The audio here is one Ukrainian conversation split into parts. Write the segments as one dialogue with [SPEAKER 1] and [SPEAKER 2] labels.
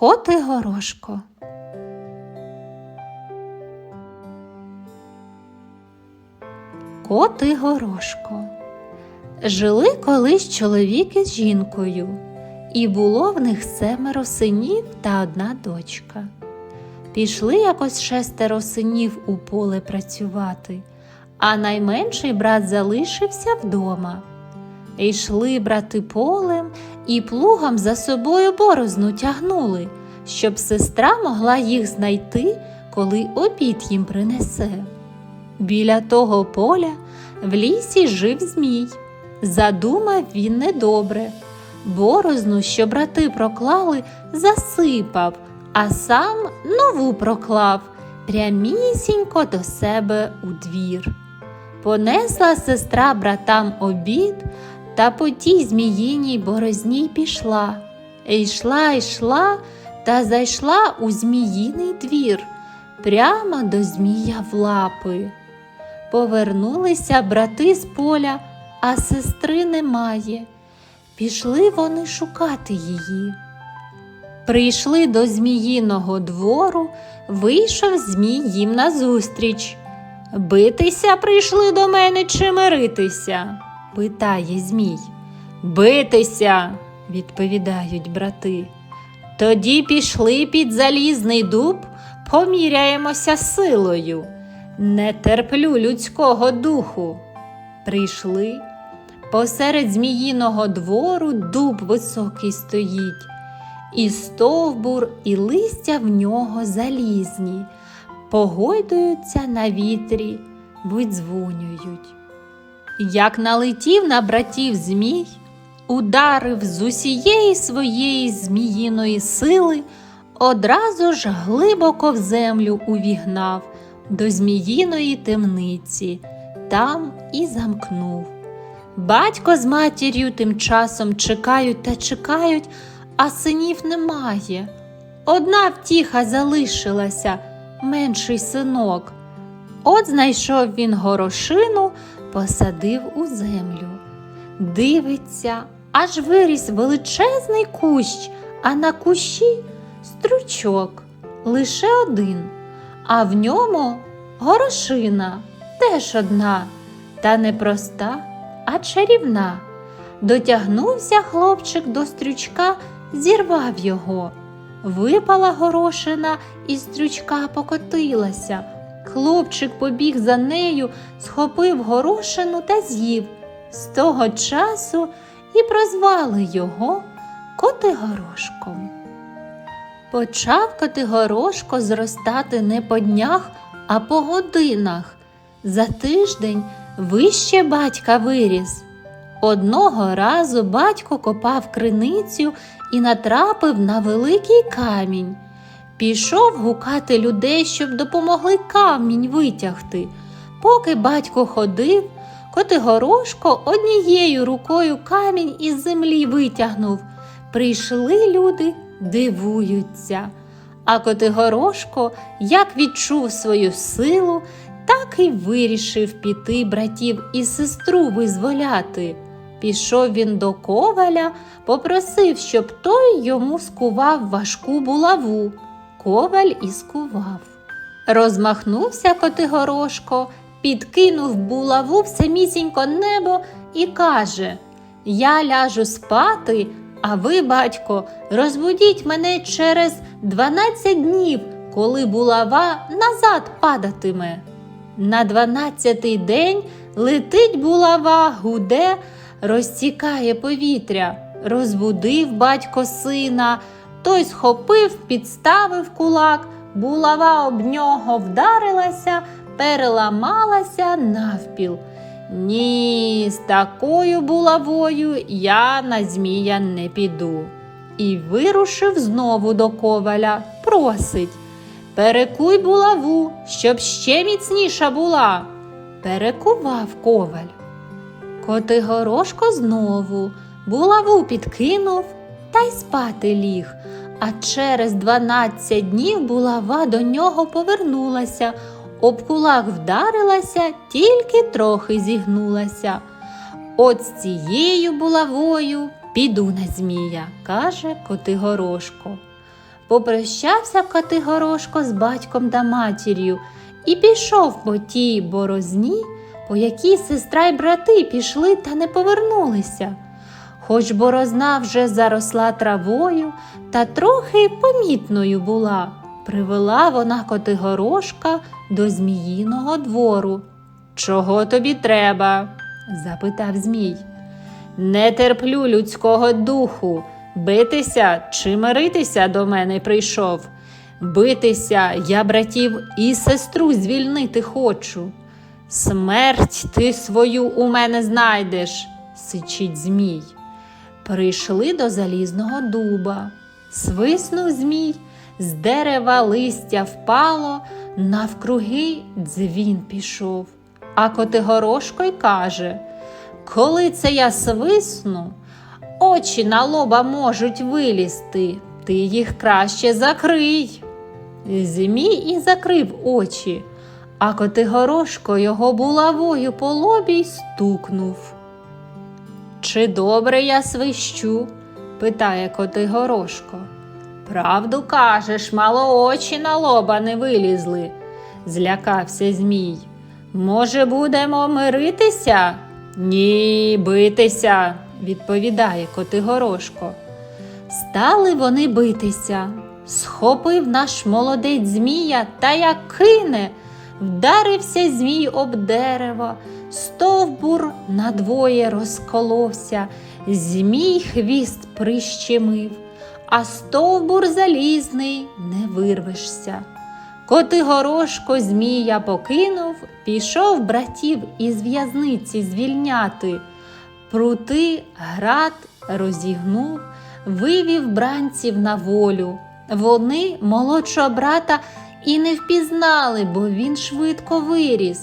[SPEAKER 1] Коти горошко. Коти горошко. Жили колись чоловік із жінкою, і було в них семеро синів та одна дочка. Пішли якось шестеро синів у поле працювати, а найменший брат залишився вдома. Йшли брати полем і плугом за собою борозну тягнули, щоб сестра могла їх знайти, коли обід їм принесе. Біля того поля в лісі жив змій. Задумав він недобре. Борозну, що брати проклали, засипав, а сам нову проклав прямісінько до себе у двір. Понесла сестра братам обід, та по тій зміїній борозні й пішла. Йшла, йшла та зайшла у зміїний двір, прямо до змія в лапи. Повернулися брати з поля, а сестри немає. Пішли вони шукати її. Прийшли до зміїного двору, вийшов змій їм назустріч. Битися прийшли до мене чи миритися? питає Змій. Битися, відповідають брати. Тоді пішли під залізний дуб, поміряємося силою. Не терплю людського духу. Прийшли. Посеред зміїного двору дуб високий стоїть, і стовбур, і листя в нього залізні, погойдуються на вітрі, видзвонюють. Як налетів на братів змій, ударив з усієї своєї зміїної сили, одразу ж глибоко в землю увігнав до зміїної темниці, там і замкнув. Батько з матір'ю тим часом чекають та чекають, а синів немає. Одна втіха залишилася, менший синок. От знайшов він горошину, посадив у землю. Дивиться, аж виріс величезний кущ, а на кущі стручок лише один, а в ньому горошина теж одна, та не проста, а чарівна. Дотягнувся хлопчик до стрючка, зірвав його. Випала горошина, і стрючка покотилася. Хлопчик побіг за нею, схопив горошину та з'їв. З того часу і прозвали його Котигорошком. Почав Котигорошко зростати не по днях, а по годинах. За тиждень вище батька виріс. Одного разу батько копав криницю і натрапив на великий камінь. Пішов гукати людей, щоб допомогли камінь витягти. Поки батько ходив, Котигорошко однією рукою камінь із землі витягнув. Прийшли люди, дивуються. А Котигорошко, як відчув свою силу, так і вирішив піти братів і сестру визволяти. Пішов він до коваля, попросив, щоб той йому скував важку булаву. Коваль і скував. Розмахнувся Котигорошко, підкинув булаву в самісінько небо і каже Я ляжу спати, а ви, батько, розбудіть мене через 12 днів, коли булава назад падатиме. На дванадцятий день летить булава, гуде, розтікає повітря, розбудив батько сина, той схопив, підставив кулак, булава об нього вдарилася, переламалася навпіл. Ні, з такою булавою я на змія не піду. І вирушив знову до коваля, просить. Перекуй булаву, щоб ще міцніша була. Перекував коваль. Котигорошко знову булаву підкинув та й спати ліг. А через дванадцять днів булава до нього повернулася, об кулак вдарилася, тільки трохи зігнулася. От з цією булавою піду на змія, каже Котигорошко. Попрощався Котигорошко з батьком та матір'ю і пішов по тій борозні, по якій сестра й брати пішли та не повернулися. Хоч борозна вже заросла травою та трохи помітною була, привела вона Котигорошка до Зміїного двору. Чого тобі треба? запитав Змій. Не терплю людського духу. Битися чи миритися до мене прийшов. Битися я братів і сестру звільнити хочу. Смерть ти свою у мене знайдеш, сичить Змій. Прийшли до залізного дуба. Свиснув Змій, з дерева листя впало, навкруги дзвін пішов. А Котигорошко й каже: Коли це я свисну, очі на лоба можуть вилізти, ти їх краще закрий. Змій і закрив очі, а Котигорошко його булавою по лобі й стукнув. Чи добре я свищу? питає Котигорошко. Правду кажеш, мало очі на лоба не вилізли, злякався Змій. Може, будемо миритися? Ні, битися, відповідає Котигорошко. Стали вони битися. Схопив наш молодець Змія та як кине, вдарився Змій об дерево, стовбур надвоє розколовся, Змій хвіст прищемив, а стовбур залізний не вирвешся. Котигорошко Змія покинув, пішов братів із в'язниці звільняти. Прути град розігнув, вивів бранців на волю. Вони молодшого брата і не впізнали, бо він швидко виріс.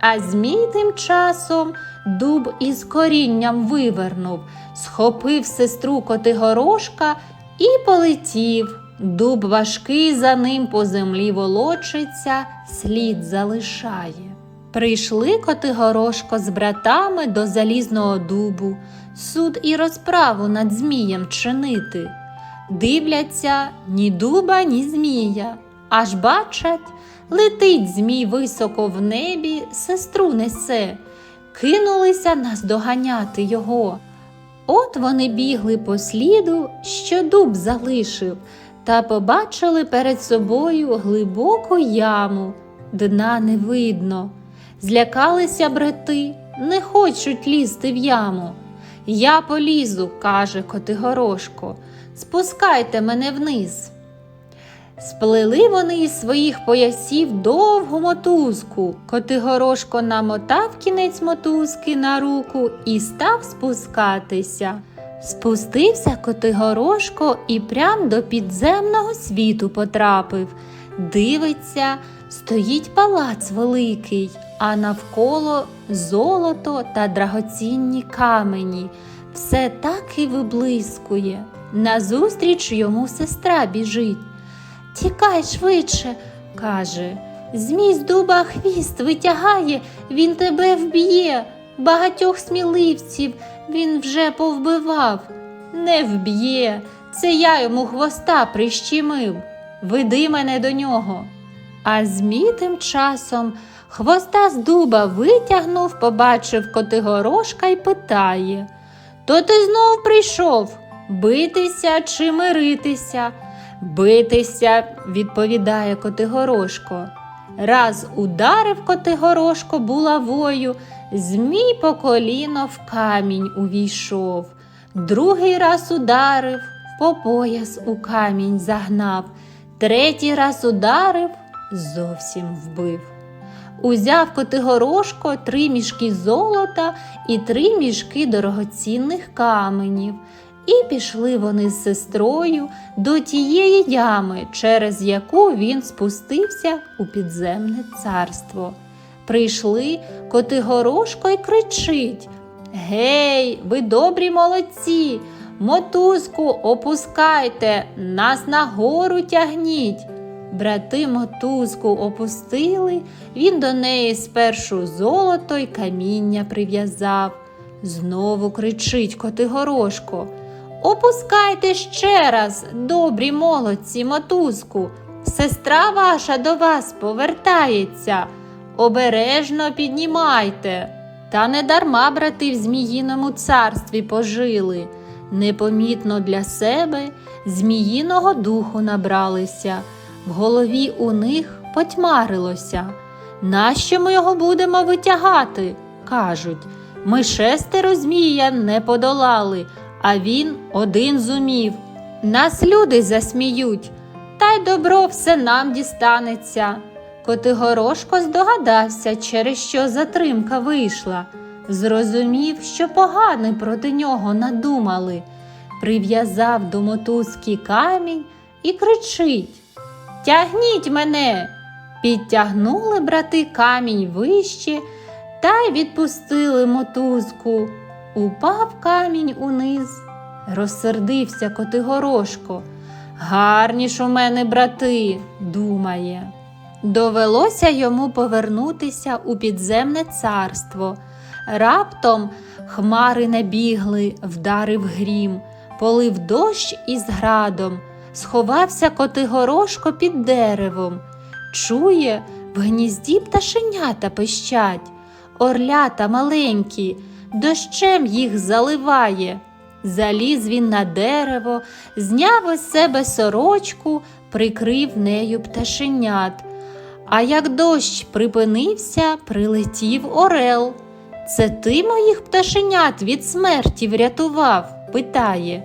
[SPEAKER 1] А Змій тим часом дуб із корінням вивернув, схопив сестру Котигорошка і полетів. Дуб важкий за ним по землі волочиться, слід залишає. Прийшли Котигорошко з братами до залізного дубу, суд і розправу над Змієм чинити. Дивляться ні дуба, ні змія, аж бачать, летить Змій високо в небі, сестру несе, кинулися наздоганяти його. От вони бігли по сліду, що дуб залишив, та побачили перед собою глибоку яму, дна не видно. Злякалися брати, не хочуть лізти в яму. Я полізу, каже Котигорошко, спускайте мене вниз. Сплели вони із своїх поясів довгу мотузку. Котигорошко намотав кінець мотузки на руку і став спускатися. Спустився Котигорошко і прям до підземного світу потрапив. Дивиться, стоїть палац великий, а навколо золото та драгоцінні камені. Все так і виблискує. Назустріч йому сестра біжить. Тікай швидше, каже. Змій з дуба хвіст витягає, він тебе вб'є. Багатьох сміливців він вже повбивав. Не вб'є, це я йому хвоста прищемив. Веди мене до нього. А Змій тим часом хвоста з дуба витягнув, побачив Котигорошка й питає То ти знов прийшов битися чи миритися? Битися, відповідає Котигорошко. Раз ударив Котигорошко булавою, Змій по коліно в камінь увійшов, другий раз ударив, по пояс у камінь загнав, третій раз ударив, зовсім вбив. Узяв Котигорошко три мішки золота і три мішки дорогоцінних каменів. І пішли вони з сестрою до тієї ями, через яку він спустився у підземне царство. Прийшли Котигорошко й кричить Гей, ви добрі молодці, мотузку опускайте, нас нагору тягніть. Брати мотузку опустили, він до неї спершу золото й каміння прив'язав. Знову кричить Котигорошко Опускайте ще раз, добрі молодці, мотузку. Сестра ваша до вас повертається. Обережно піднімайте. Та не дарма брати в Зміїному царстві пожили. Непомітно для себе зміїного духу набралися. В голові у них потьмарилося. Нащо ми його будемо витягати? кажуть. Ми шестеро змія не подолали, а він один зумів. Нас люди засміють, та й добро все нам дістанеться. Котигорошко здогадався, через що затримка вийшла. Зрозумів, що погане проти нього надумали. Прив'язав до мотузки камінь і кричить Тягніть мене. Підтягнули брати камінь вище та й відпустили мотузку. Упав камінь униз. Розсердився Котигорошко. Гарні ж у мене брати, думає. Довелося йому повернутися у підземне царство. Раптом хмари набігли, вдарив грім, полив дощ із градом, сховався Котигорошко під деревом. Чує, в гнізді пташенята пищать, орлята маленькі, дощем їх заливає. Заліз він на дерево, зняв із себе сорочку, прикрив нею пташенят. А як дощ припинився, прилетів орел. Це ти моїх пташенят від смерті врятував? питає.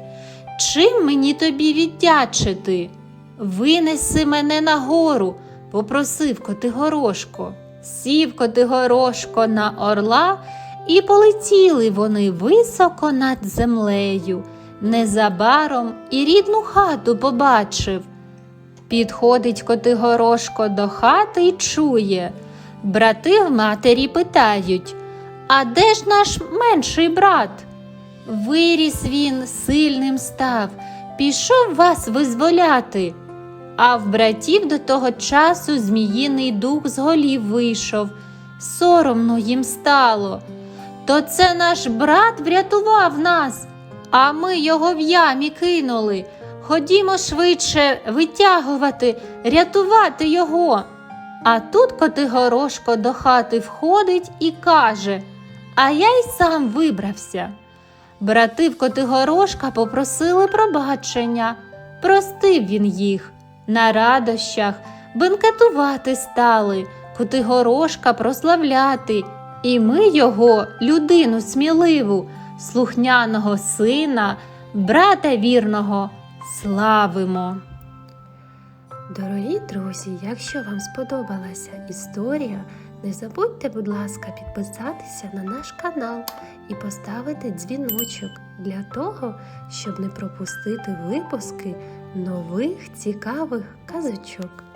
[SPEAKER 1] Чим мені тобі віддячити? Винеси мене нагору, попросив Котигорошко. Сів Котигорошко на орла, і полетіли вони високо над землею. Незабаром і рідну хату побачив. Підходить Котигорошко до хати і чує. Брати в матері питають А де ж наш менший брат? Виріс він, сильним став, пішов вас визволяти. А в братів до того часу зміїний дух з голів вийшов. Соромно їм стало. То це наш брат врятував нас, а ми його в ямі кинули. Ходімо швидше витягувати, рятувати його. А тут Котигорошко до хати входить і каже А я й сам вибрався. Брати в Котигорошка попросили пробачення, простив він їх. На радощах бенкетувати стали, Котигорошка прославляти, і ми його, людину сміливу, слухняного сина, брата вірного, славимо.
[SPEAKER 2] Дорогі друзі, якщо вам сподобалася історія, не забудьте, будь ласка, підписатися на наш канал і поставити дзвіночок для того, щоб не пропустити випуски нових цікавих казочок.